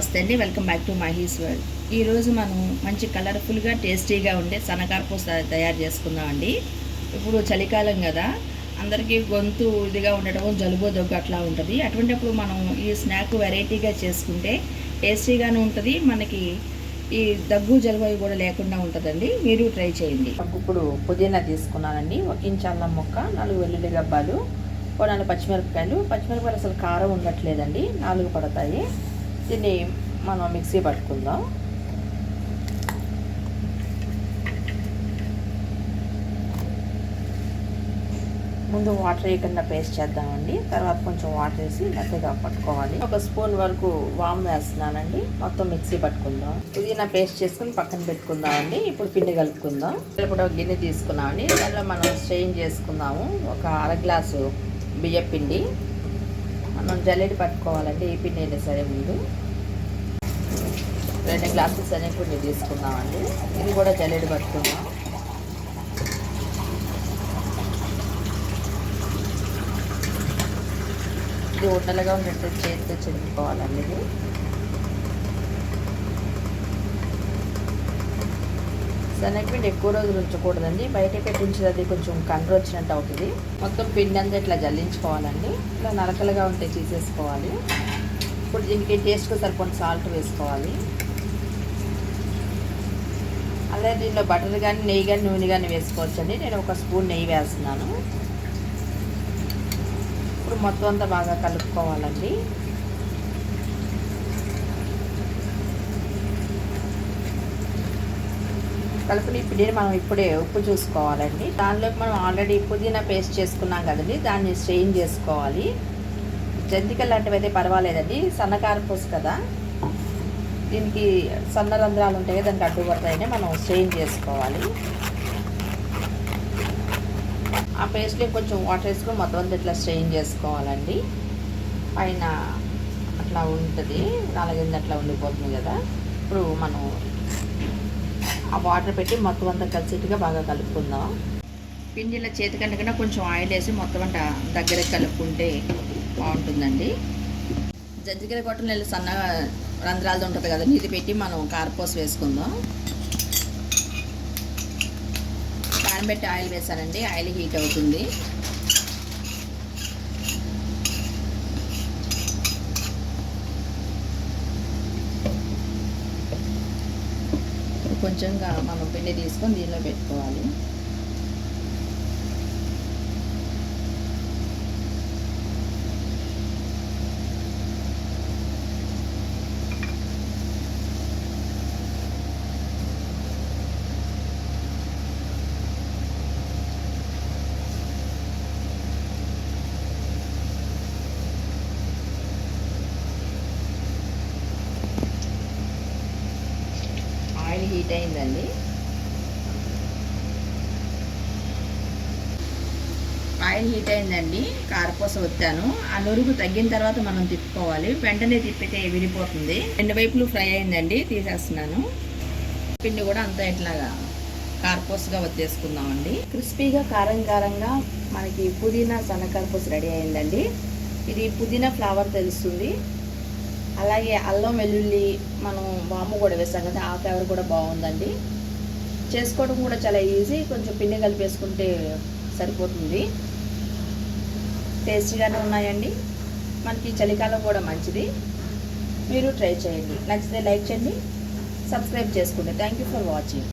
నమస్తే అండి. Welcome back to Mahi's world. ఈరోజు మనం మంచి కలర్ఫుల్గా టేస్టీగా ఉండే సనకార్పూస తయారు చేసుకుందామండి. ఇప్పుడు చలికాలం కదా అందరికీ గొంతు ఇదిగా ఉండటం జలుబు దగ్గు అట్లా ఉంటుంది. అటువంటిప్పుడు మనం ఈ స్నాక్ వెరైటీగా చేసుకుంటే టేస్టీగానే ఉంటుంది. మనకి ఈ దగ్గు జలుబు అవి కూడా లేకుండా ఉంటుందండి. మీరు ట్రై చేయండి. ఇప్పుడు పుదీనా తీసుకున్నానండి. ఒక ఇంచ్ అల్లం ముక్క నాలుగు వెల్లుల్లి గబ్బాలు ఓ నాలుగు పచ్చిమిరపకాయలు. పచ్చిమిరపకాయలు అసలు కారం ఉండట్లేదండి. నాలుగు పడతాయి. దీన్ని మనం మిక్సీ పట్టుకుందాం. ముందు వాటర్ వేయకుండా పేస్ట్ చేద్దామండి. తర్వాత కొంచెం వాటర్ వేసి మెత్తగా పట్టుకోవాలి. ఒక స్పూన్ వరకు వామ్ వేస్తున్నానండి. మొత్తం మిక్సీ పట్టుకుందాం. పుదీనా పేస్ట్ చేసుకుని పక్కన పెట్టుకుందామండి. ఇప్పుడు పిండి కలుపుకుందాం. ఇప్పుడు ఒక గిన్నె తీసుకున్నామండి. దానిలో మనం స్ట్రెయిన్ చేసుకుందాము ఒక అర గ్లాసు బియ్య పిండి మనం జల్లెడి పట్టుకోవాలంటే ఏ పిండి అయినా సరే ముందు రెండు గ్లాసులు శనగపిండి తీసుకున్నామండి ఇది కూడా జల్లెడి పట్టుకున్నాం ఇది ఉండలుగా ఉన్నట్టు చేతితో చెందుకోవాలండి ఇది. శనగపిండి ఎక్కువ రోజులు ఉంచకూడదండి. బయట పెట్టి అది కొంచెం కండ్రు వచ్చినట్టు అవుతుంది. మొత్తం పిండి అంతా ఇట్లా జల్లించుకోవాలండి. ఇట్లా నలకలుగా ఉంటే తీసేసుకోవాలి. ఇప్పుడు దీనికి టేస్ట్కి సరిపోయిన సాల్ట్ వేసుకోవాలి. అలాగే దీనిలో బటర్ కానీ నెయ్యి కానీ నూనె కానీ వేసుకోవచ్చండి. నేను ఒక స్పూన్ నెయ్యి వేస్తున్నాను. ఇప్పుడు మొత్తం అంతా బాగా కలుపుకోవాలండి. కలిపిన పిండిని మనం ఇప్పుడే ఉప్పు చూసుకోవాలండి. దానిలోకి మనం ఆల్రెడీ పుదీనా పేస్ట్ చేసుకున్నాం కదండి. దాన్ని స్ట్రెయిన్ చేసుకోవాలి. జంతికలు లాంటివి అయితే పర్వాలేదండి సన్నకారపూస కదా. దీనికి సన్న రంధ్రాలు ఉంటాయి దానికి అడ్డుపడతాయని మనం స్ట్రెయిన్ చేసుకోవాలి. ఆ పేస్ట్లో కొంచెం వాటర్ వేసుకుని మొత్తం అంతా ఇట్లా స్ట్రెయిన్ చేసుకోవాలండి. పైన అట్లా ఉంటుంది. నాలుగైదు అట్లా ఉండిపోతుంది కదా. ఇప్పుడు మనం ఆ వాటర్ పెట్టి మొత్తం అంతా కలిసేట్టుగా బాగా కలుపుకుందాం. పిండిల చేతికంటే కన్నా కొంచెం ఆయిల్ వేసి మొత్తం అంట దగ్గర కలుపుకుంటే బాగుంటుందండి. జంజికల కొట్టిన నెల సన్న రంధ్రాలది ఉంటుంది కదండి ఇది పెట్టి మనం కారపోసి వేసుకుందాం. పాన్ పెట్టి ఆయిల్ వేసానండి ఆయిల్ హీట్ అవుతుంది. కొంచెంగా మనం పిండి తీసుకొని దీనిలో పెట్టుకోవాలి. సెట్ అయిందండి. ఆయిల్ హీట్ అయిందండి కారపూస వచ్చాను ఆ నురుగు తగ్గిన తర్వాత మనం తిప్పుకోవాలి. వెంటనే తిప్పితే విడిపోతుంది. రెండు వైపులు ఫ్రై అయిందండి తీసేస్తున్నాను. పిండి కూడా అంతా ఇట్లాగా కారపూసగా వచ్చేసుకుందామండి క్రిస్పీగా కారం కారంగా మనకి పుదీనా సన్నకారపూస రెడీ అయిందండి. ఇది పుదీనా ఫ్లేవర్ తెలుస్తుంది. అలాగే అల్లం వెల్లుల్లి మనం వాము కూడా వేస్తాం కదా ఆ ఫ్లేవర్ కూడా బాగుందండి. చేసుకోవడం కూడా చాలా ఈజీ. కొంచెం పిండి కలిపేసుకుంటే సరిపోతుంది. టేస్టీగానే ఉన్నాయండి. మనకి చలికాలం కూడా మంచిది. మీరు ట్రై చేయండి. నచ్చితే లైక్ చేయండి. సబ్స్క్రైబ్ చేసుకోండి థ్యాంక్ యూ ఫర్ వాచింగ్.